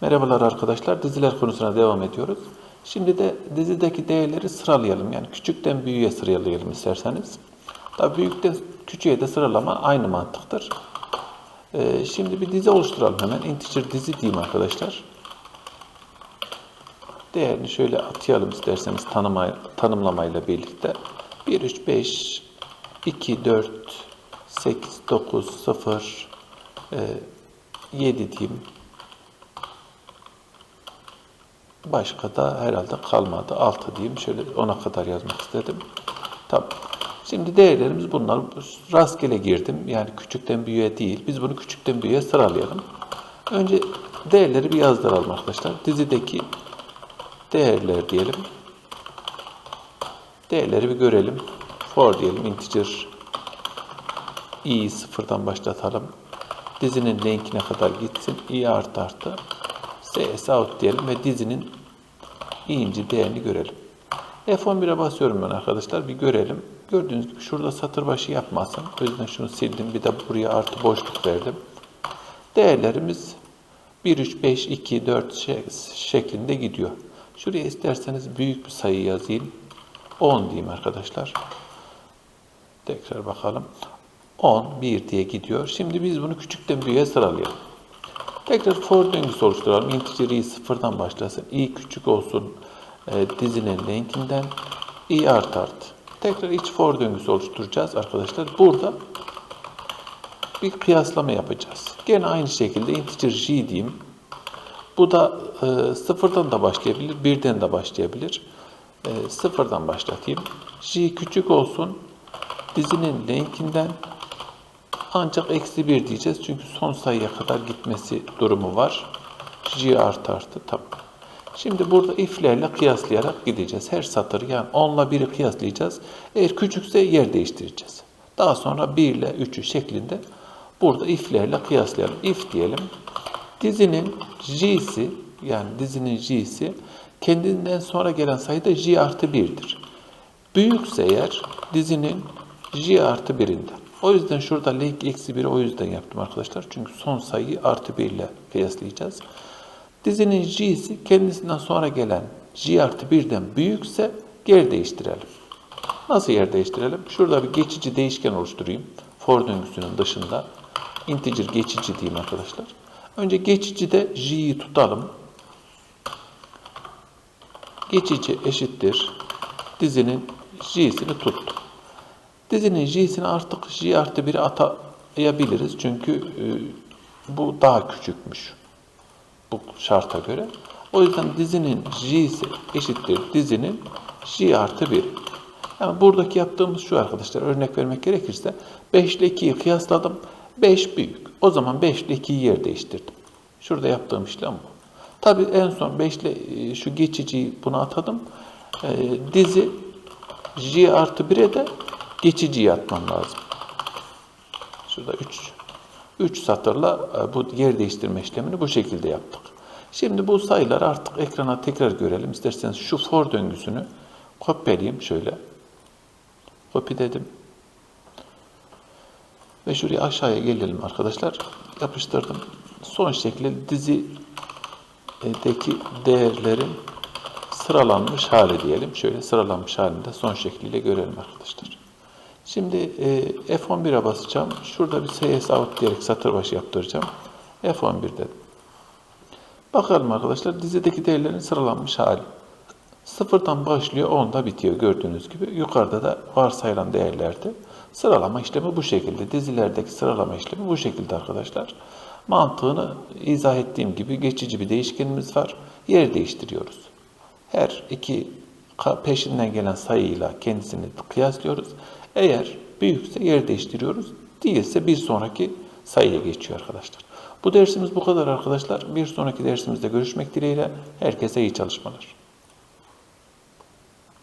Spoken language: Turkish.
Merhabalar arkadaşlar, diziler konusuna devam ediyoruz. Şimdi de dizideki değerleri sıralayalım. Yani küçükten büyüğe sıralayalım isterseniz. Tabii büyükten küçüğe de sıralama aynı mantıktır. Ee, şimdi bir dizi oluşturalım hemen. Integer dizi diyeyim arkadaşlar. Değerini şöyle atayalım isterseniz tanıma, tanımlamayla birlikte. 1, 3, 5, 2, 4, 8, 9, 0, e, 7 diyeyim. Başka da herhalde kalmadı. 6 diyeyim. Şöyle 10'a kadar yazmak istedim. Tamam. Şimdi değerlerimiz bunlar. Rastgele girdim. Yani küçükten büyüğe değil. Biz bunu küçükten büyüğe sıralayalım. Önce değerleri bir yazdıralım arkadaşlar. Dizideki değerler diyelim. Değerleri bir görelim. For diyelim. Integer i sıfırdan başlatalım. Dizinin linkine kadar gitsin. i artı artı. Cs out diyelim ve dizinin i'inci değerini görelim. F11'e basıyorum ben arkadaşlar. Bir görelim. Gördüğünüz gibi şurada satır başı yapmasın. O yüzden şunu sildim. Bir de buraya artı boşluk verdim. Değerlerimiz 1, 3, 5, 2, 4 şeklinde gidiyor. Şuraya isterseniz büyük bir sayı yazayım. 10 diyeyim arkadaşlar. Tekrar bakalım. 10, 1 diye gidiyor. Şimdi biz bunu küçükten büyüğe sıralayalım. Tekrar for döngüsü oluşturalım. Integer i sıfırdan başlasın. i küçük olsun e, dizinin linkinden. i art art. Tekrar iç for döngüsü oluşturacağız arkadaşlar. Burada bir kıyaslama yapacağız. Gene aynı şekilde integer j diyeyim. Bu da e, sıfırdan da başlayabilir, birden de başlayabilir. E, sıfırdan başlatayım. j küçük olsun. Dizinin linkinden ancak eksi 1 diyeceğiz. Çünkü son sayıya kadar gitmesi durumu var. J artı artı tamam. Şimdi burada if'lerle kıyaslayarak gideceğiz. Her satır yani 10 ile 1'i kıyaslayacağız. Eğer küçükse yer değiştireceğiz. Daha sonra 1 ile 3'ü şeklinde burada if'lerle kıyaslayalım. If diyelim. Dizinin j'si yani dizinin j'si kendinden sonra gelen sayı da artı 1'dir. Büyükse eğer dizinin j artı 1'inden. O yüzden şurada link eksi 1'i o yüzden yaptım arkadaşlar. Çünkü son sayıyı artı 1 ile kıyaslayacağız. Dizinin j'si kendisinden sonra gelen j artı 1'den büyükse yer değiştirelim. Nasıl yer değiştirelim? Şurada bir geçici değişken oluşturayım. For döngüsünün dışında. Integer geçici diyeyim arkadaşlar. Önce geçicide j'yi tutalım. Geçici eşittir. Dizinin j'sini tuttum. Dizinin j'sini artık j artı 1'e atayabiliriz. Çünkü e, bu daha küçükmüş. Bu şarta göre. O yüzden dizinin j'si eşittir dizinin j artı 1. Yani buradaki yaptığımız şu arkadaşlar. Örnek vermek gerekirse 5 ile 2'yi kıyasladım. 5 büyük. O zaman 5 ile 2'yi yer değiştirdim. Şurada yaptığım işlem bu. Tabi en son 5 ile e, şu geçiciyi buna atadım. E, dizi j artı 1'e de geçiciyi atmam lazım. Şurada 3. 3 satırla e, bu yer değiştirme işlemini bu şekilde yaptık. Şimdi bu sayıları artık ekrana tekrar görelim. İsterseniz şu for döngüsünü kopyalayayım şöyle. Copy dedim. Ve şuraya aşağıya gelelim arkadaşlar. Yapıştırdım. Son şekilde dizideki değerlerin sıralanmış hali diyelim. Şöyle sıralanmış halinde son şekliyle görelim arkadaşlar. Şimdi e, F11'e basacağım. Şurada bir CS out diyerek satır başı yaptıracağım. F11 dedim. Bakalım arkadaşlar dizideki değerlerin sıralanmış hali. Sıfırdan başlıyor, 10'da bitiyor gördüğünüz gibi. Yukarıda da varsayılan değerlerde sıralama işlemi bu şekilde. Dizilerdeki sıralama işlemi bu şekilde arkadaşlar. Mantığını izah ettiğim gibi geçici bir değişkenimiz var. Yer değiştiriyoruz. Her iki peşinden gelen sayıyla kendisini kıyaslıyoruz. Eğer büyükse yer değiştiriyoruz. Değilse bir sonraki sayıya geçiyor arkadaşlar. Bu dersimiz bu kadar arkadaşlar. Bir sonraki dersimizde görüşmek dileğiyle. Herkese iyi çalışmalar.